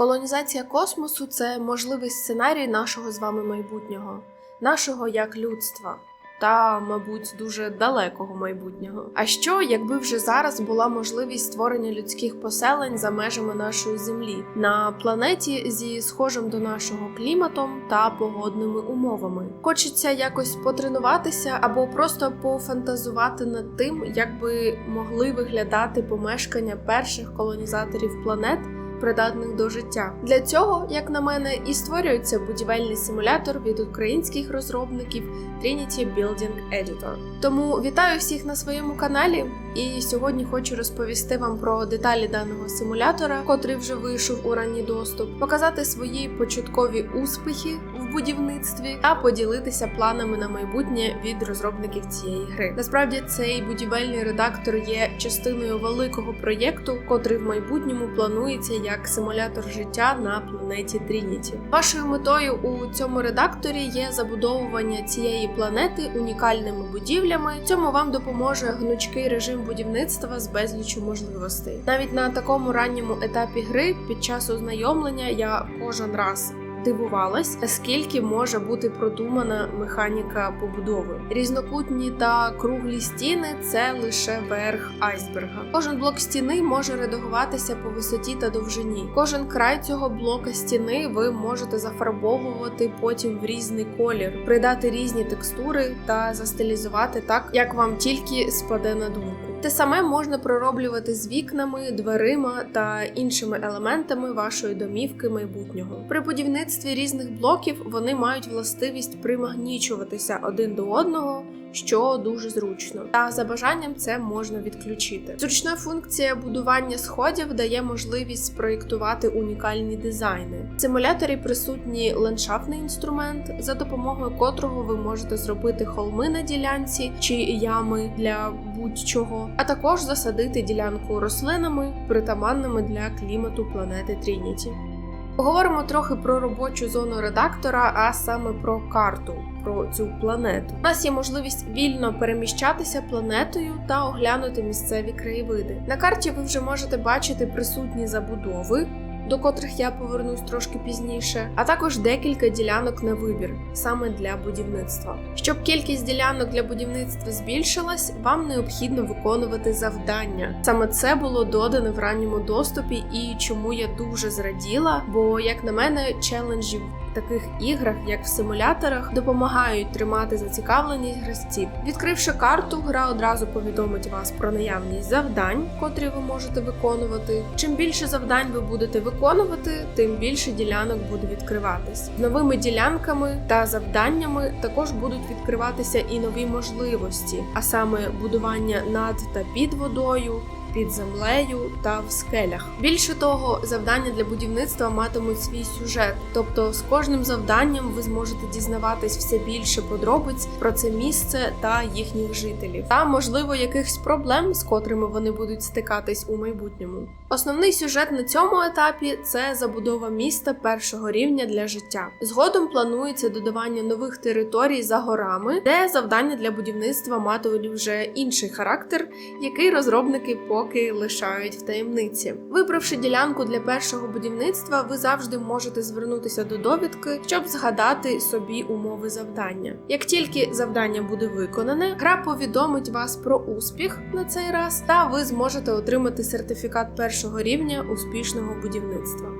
Колонізація космосу це можливий сценарій нашого з вами майбутнього, нашого як людства. Та, мабуть, дуже далекого майбутнього. А що, якби вже зараз була можливість створення людських поселень за межами нашої землі на планеті зі схожим до нашого кліматом та погодними умовами? Хочеться якось потренуватися або просто пофантазувати над тим, як би могли виглядати помешкання перших колонізаторів планет придатних до життя. Для цього, як на мене, і створюється будівельний симулятор від українських розробників Trinity Building Editor. Тому вітаю всіх на своєму каналі. І сьогодні хочу розповісти вам про деталі даного симулятора, котрий вже вийшов у ранній доступ, показати свої початкові успіхи будівництві та поділитися планами на майбутнє від розробників цієї гри. Насправді цей будівельний редактор є частиною великого проєкту, котрий в майбутньому планується як симулятор життя на планеті Трініті. Вашою метою у цьому редакторі є забудовування цієї планети унікальними будівлями. Цьому вам допоможе гнучкий режим будівництва з безлічю можливостей. Навіть на такому ранньому етапі гри під час ознайомлення я кожен раз. Дивувалась, наскільки може бути продумана механіка побудови. Різнокутні та круглі стіни це лише верх айсберга. Кожен блок стіни може редагуватися по висоті та довжині. Кожен край цього блока стіни ви можете зафарбовувати потім в різний колір, придати різні текстури та застилізувати так, як вам тільки спаде на думку. Те саме можна пророблювати з вікнами, дверима та іншими елементами вашої домівки майбутнього. При будівництві різних блоків вони мають властивість примагнічуватися один до одного. Що дуже зручно, та за бажанням це можна відключити. Зручна функція будування сходів дає можливість спроєктувати унікальні дизайни. В симуляторі присутній ландшафтний інструмент, за допомогою котрого ви можете зробити холми на ділянці чи ями для будь-чого, а також засадити ділянку рослинами, притаманними для клімату планети Трініті. Поговоримо трохи про робочу зону редактора, а саме про карту, про цю планету. У нас є можливість вільно переміщатися планетою та оглянути місцеві краєвиди. На карті ви вже можете бачити присутні забудови. До котрих я повернусь трошки пізніше, а також декілька ділянок на вибір саме для будівництва. Щоб кількість ділянок для будівництва збільшилась, вам необхідно виконувати завдання. Саме це було додане в ранньому доступі, і чому я дуже зраділа, бо, як на мене, челенджі в таких іграх, як в симуляторах, допомагають тримати зацікавленість гравців. Відкривши карту, гра одразу повідомить вас про наявність завдань, котрі ви можете виконувати. Чим більше завдань ви будете виконувати, тим більше ділянок буде відкриватись. Новими ділянками та завданнями також будуть відкриватися і нові можливості, а саме будування над та під водою під землею та в скелях. Більше того, завдання для будівництва матимуть свій сюжет, тобто з кожним завданням ви зможете дізнаватись все більше подробиць про це місце та їхніх жителів, та можливо якихось проблем, з котрими вони будуть стикатись у майбутньому. Основний сюжет на цьому етапі це забудова міста першого рівня для життя. Згодом планується додавання нових територій за горами, де завдання для будівництва матимуть вже інший характер, який розробники поки лишають в таємниці. Вибравши ділянку для першого будівництва, ви завжди можете звернутися до довідки, щоб згадати собі умови завдання. Як тільки завдання буде виконане, гра повідомить вас про успіх на цей раз, та ви зможете отримати сертифікат першого рівня успішного будівництва.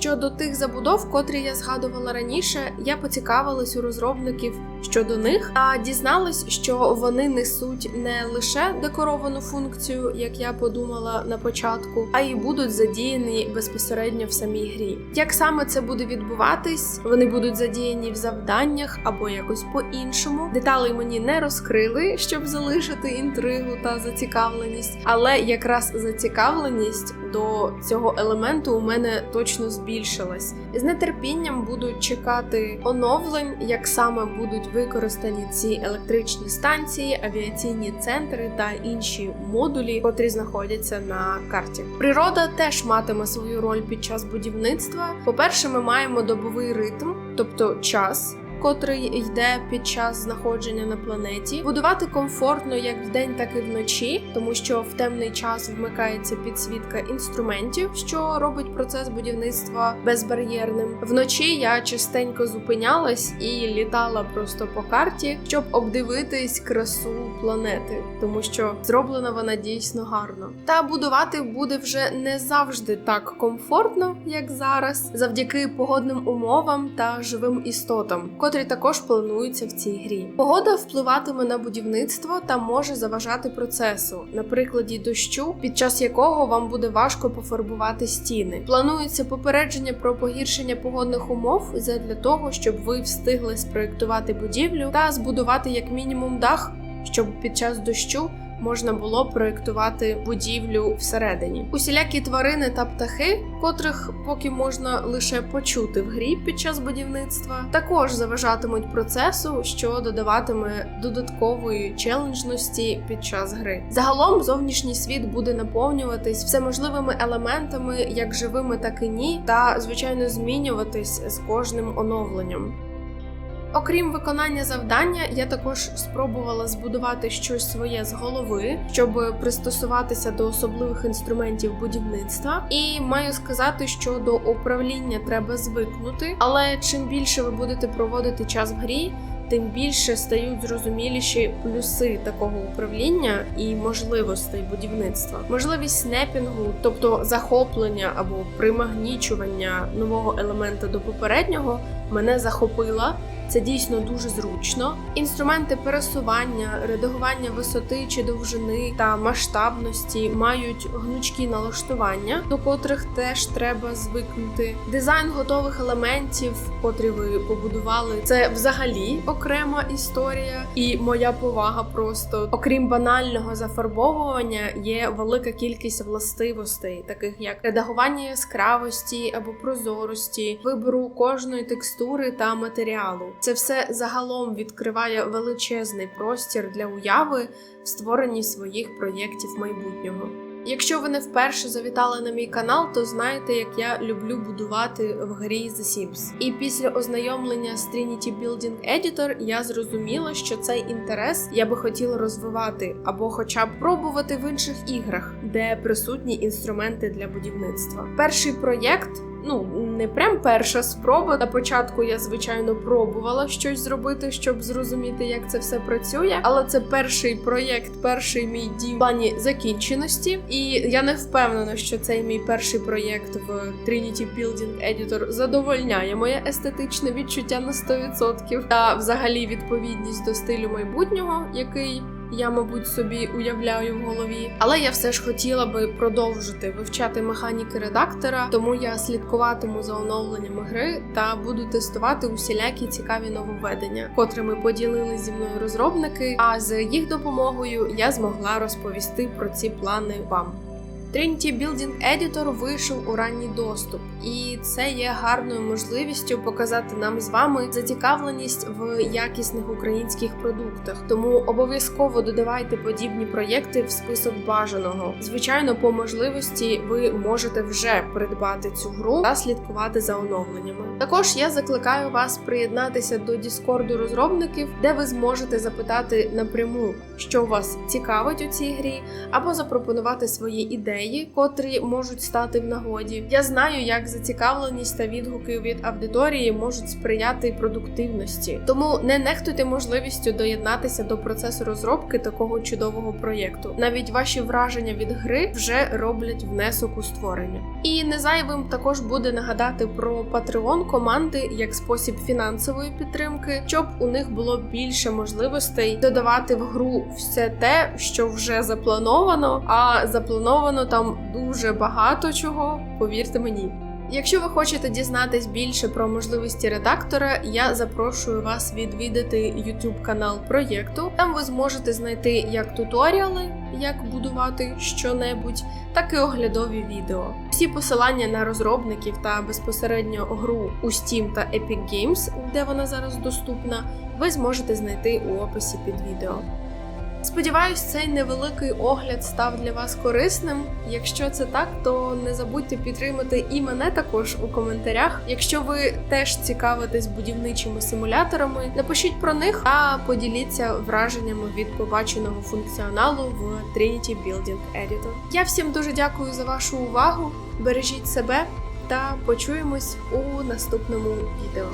Щодо тих забудов, котрі я згадувала раніше, я поцікавилась у розробників щодо них та дізналась, що вони несуть не лише декоровану функцію, як я подумала на початку, а й будуть задіяні безпосередньо в самій грі. Як саме це буде відбуватись, вони будуть задіяні в завданнях або якось по-іншому. Деталей мені не розкрили, щоб залишити інтригу та зацікавленість, але якраз зацікавленість до цього елементу у мене точно збільшилась. З нетерпінням буду чекати оновлень, як саме будуть використані ці електричні станції, авіаційні центри та інші модулі, котрі знаходяться на карті. Природа теж матиме свою роль під час будівництва. По-перше, ми маємо добовий ритм, тобто час котрий йде під час знаходження на планеті, будувати комфортно як вдень, так і вночі, тому що в темний час вмикається підсвітка інструментів, що робить процес будівництва безбар'єрним. Вночі я частенько зупинялась і літала просто по карті, щоб обдивитись красу планети, тому що зроблена вона дійсно гарно. Та будувати буде вже не завжди так комфортно, як зараз, завдяки погодним умовам та живим істотам, котрі також плануються в цій грі. Погода впливатиме на будівництво та може заважати процесу, на прикладі дощу, під час якого вам буде важко пофарбувати стіни. Планується попередження про погіршення погодних умов для того, щоб ви встигли спроектувати будівлю та збудувати як мінімум дах, щоб під час дощу можна було проєктувати будівлю всередині. Усілякі тварини та птахи, котрих поки можна лише почути в грі під час будівництва, також заважатимуть процесу, що додаватиме додаткової челенджності під час гри. Загалом зовнішній світ буде наповнюватись всеможливими елементами, як живими, так і ні, та звичайно змінюватись з кожним оновленням. Окрім виконання завдання, я також спробувала збудувати щось своє з голови, щоб пристосуватися до особливих інструментів будівництва. І маю сказати, що до управління треба звикнути, але чим більше ви будете проводити час в грі. Тим більше стають зрозуміліші плюси такого управління і можливостей будівництва, можливість снепінгу, тобто захоплення або примагнічування нового елемента до попереднього, мене захопила. Це дійсно дуже зручно. Інструменти пересування, редагування висоти чи довжини та масштабності мають гнучкі налаштування, до котрих теж треба звикнути. Дизайн готових елементів, котрі ви побудували, це взагалі окрема історія, і моя повага просто, окрім банального зафарбовування, є велика кількість властивостей, таких як редагування яскравості або прозорості, вибору кожної текстури та матеріалу. Це все загалом відкриває величезний простір для уяви в створенні своїх проєктів майбутнього. Якщо ви не вперше завітали на мій канал, то знаєте, як я люблю будувати в грі The Sims. І після ознайомлення з Trinity Building Editor я зрозуміла, що цей інтерес я би хотіла розвивати або, хоча б пробувати в інших іграх, де присутні інструменти для будівництва. Перший проєкт. Ну, не прям перша спроба. На початку я, звичайно, пробувала щось зробити, щоб зрозуміти, як це все працює. Але це перший проєкт, перший мій дім в плані закінченості. І я не впевнена, що цей мій перший проєкт в Trinity Building Editor задовольняє моє естетичне відчуття на 100% та взагалі відповідність до стилю майбутнього, який я, мабуть, собі уявляю в голові. Але я все ж хотіла би продовжити вивчати механіки редактора, тому я слідкуватиму за оновленнями гри та буду тестувати усілякі цікаві нововведення, котрими поділили зі мною розробники. А з їх допомогою я змогла розповісти про ці плани вам. Trinity Building Editor вийшов у ранній доступ, і це є гарною можливістю показати нам з вами зацікавленість в якісних українських продуктах. Тому обов'язково додавайте подібні проєкти в список бажаного. Звичайно, по можливості ви можете вже придбати цю гру та слідкувати за оновленнями. Також я закликаю вас приєднатися до Діскорду розробників, де ви зможете запитати напряму, що вас цікавить у цій грі, або запропонувати свої ідеї, котрі можуть стати в нагоді. Я знаю, як зацікавленість та відгуки від аудиторії можуть сприяти продуктивності, тому не нехтуйте можливістю доєднатися до процесу розробки такого чудового проєкту. Навіть ваші враження від гри вже роблять внесок у створення. І не зайвим також буде нагадати про Patreon команди як спосіб фінансової підтримки, щоб у них було більше можливостей додавати в гру все те, що вже заплановано, а заплановано там дуже багато чого, повірте мені. Якщо ви хочете дізнатись більше про можливості редактора, я запрошую вас відвідати YouTube канал проєкту. Там ви зможете знайти як туторіали, як будувати що-небудь, так і оглядові відео. Всі посилання на розробників та безпосередньо гру у Steam та Epic Games, де вона зараз доступна, ви зможете знайти у описі під відео. Сподіваюсь, цей невеликий огляд став для вас корисним. Якщо це так, то не забудьте підтримати і мене також у коментарях. Якщо ви теж цікавитесь будівничими симуляторами, напишіть про них та поділіться враженнями від побаченого функціоналу в Trinity Building Editor. Я всім дуже дякую за вашу увагу. Бережіть себе та почуємось у наступному відео.